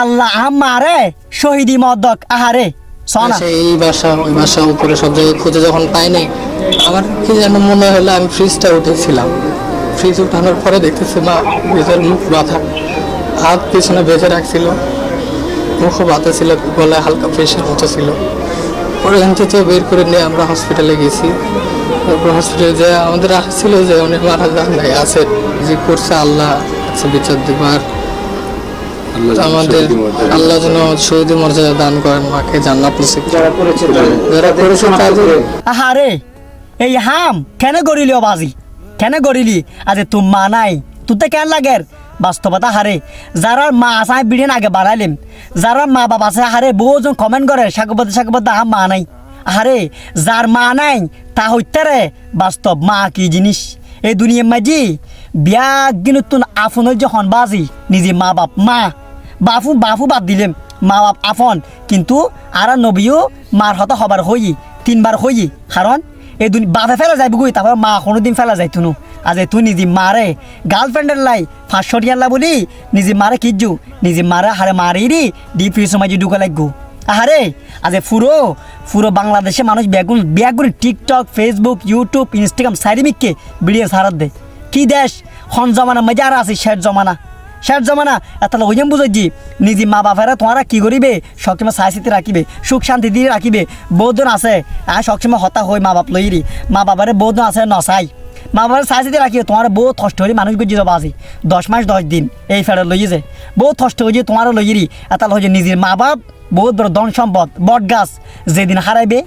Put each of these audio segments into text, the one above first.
আল্লাহ আমারে শহীদি মদক, আহারে এই বাসা, ওই বাসা উপরে সব জায়গায় খুঁজে যখন পাই নাই আমার কি যেন মনে হলো আমি ফ্রিজটা উঠেছিলাম। ফ্রিজ উঠানোর পরে দেখতেছি, মা বেজের মুখ বাঁধা। হাত পিছনে বেঁধে রাখছিল। মুখও বাঁধা ছিল, গলায় হালকা প্রেশার মতো ছিল। পরে এখান থেকে বের করে নিয়ে আমরা হসপিটালে গেছি। তারপর হসপিটালে যে আমাদের আশা ছিল যে উনি মারা যান নাই, আছে। যে করছে আল্লাহ, আছে বিচার দেবার। আমাদের আল্লাহ যেন শহীদের মর্যাদা দান করেন মাকে জান্নাত নসিব করেন। যারা করেছে তাদের আহারে এই হাম কেন গড়িলি ও বাজি? কেন গড়িলি? আজ তুম মা নাই তুতে কেন লাগের বাস্তবতা হারে যারা মা আছে বিড়িন আগে বাড়াইলিম যারা মা বাবা আছে হারে বহুজন কমেন্ট করে সাগবদ্ধ সাগবদ্ধ হাম মা নাই। আহারে যার মা নাই তা হইতে রে বাস্তব মা কি জিনিস এই দুনিয়ার মাঝি বিয়া গিনুতুন আফুনের যখন বাজি নিজে মা বাপ মা। বাফু বাফু বাদ দিলেম, মা বাপ আফন কিন্তু আর নবীও মার হতা হবার হই তিনবার হই কারণ এই দুনি বাপে ফেলা যাইব গই তারপর মা কোনোদিন ফেলা যাই তুনু আজ তুই নিজে মারে গার্লফ্রেন্ডের লাই ফাঁসশো টিয়াল্লা বলি নিজে মারে কিজু। নিজে মারে হারে মারি রি ডি ফ্রি সময় ঢুকা লাগবো। আহারে আজ ফুরো পুরো বাংলাদেশে মানুষ বেগুন বেগুন টিকটক ফেসবুক ইউটিউব ইনস্টাগ্রাম সাইডিমিককে ভিডিও সারাত দে। কি দেশ? হন জমানা মজা আর আছে, শেষ জমানা। শেষ জমানা। এত ওইম বুঝাইছি নিজে মা বাপেরা তোমারা কি করিবে? সবসময় চিতি রাখিবে, সুখ শান্তি দিয়ে রাখিবে। বহুজন আছে আর সবসময় হতা হই মা বাপ লইরি। মা বাবারে বহুজন আছে, নচাই। মা বাবার চিতি রাখিবে, তোমার বহু কষ্ট হলে মানুষ গুজি যাব আজি। দশ মাস, দশ দিন, এই ফেরত লইয়ে যে বহু কষ্ট হয়ে তোমারও লইরি। এত হয়ে নিজের মা বাপ, বহুত বড় ধন সম্পদ, বট গাছ, যেদিন হারাইবে,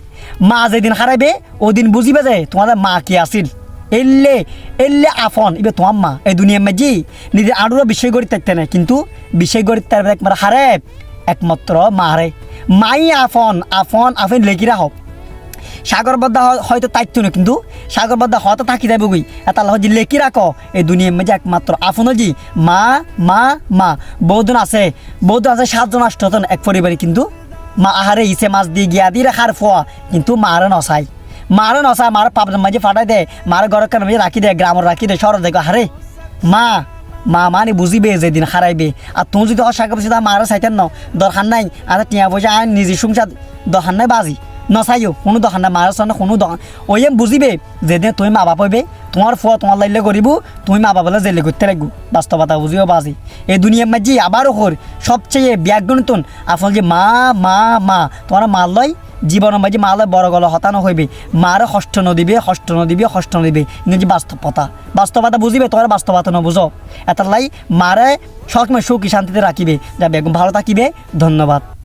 মা যেদিন হারাইবে, ওদিন বুঝিবে যে তোমাদের মা কি আছিল। এল্লে এল্লে আফন এবার তোমার মা এই দুনিয়ার মাঝি নিজের আরও বিষয় গড়ি থাকতে না কিন্তু বিষয় গড়ি তার একবার হারে একমাত্র মা হারে মাই আফন আফন আফন লেগিরা হোক সাগরবদ্ধা হ- হয়তো তাইতো না কিন্তু সাগরবদ্ধা হয়তো থাকি যাবে গই এটা লহ যে লেখি রাখো এই দুনিয়ার মাঝে একমাত্র আফন জি মা মা মা বহুজন আছে বহুজন আছে সাতজন আষ্টজন এক পরিবারে কিন্তু মা আহারে ইসে মাছ দিয়ে গিয়া দিয়ে রাখার ফোয়া কিন্তু মারে নসাই মারে নসা মার, পাপ মাঝে ফাটাই দে, মার গরকার মাঝে রাখি দে গ্রামর রাখি দে, শহর দেখো হারে মা মা মানে বুঝিবে যেদিন হারাইবে। আর তুমি যদি অসাকে বসে তা মারা চাইতেন ন দরকার নাই, আর টিয়া পয়সা আর নিজে সংসার, দরকার নাই, বাজি। নচাইও কোনো দরকার নাই, মারা চান কোনো দরকার ওই বুঝিবে, যেদিন তুমি মা বাপ হইবে তোমার ফুয়া তোমার লাইলে করিব তুমি মা বাবালে জেলে করতে লাগবো। বাস্তবতা বুঝিও বাজি এই দুনিয়ার মাঝে আবারও হর সবচেয়ে ব্যাগুণতন আপন যে মা মা মা, তোমার মা লয়, জীবনের মাঝে মালে বড় গল হতানো হইবে। মারে হষ্ট নদিবে হষ্ট নদিবে হষ্ট নদিবে। ইংরেজি বাস্তবতা। বাস্তবতা বুঝিবে, তোমার বাস্তবতা নবুঝো এটার লাই মারে সবসময় সুখী শান্তিতে রাখিবে। যা বেগম ভালো থাকিবে, ধন্যবাদ।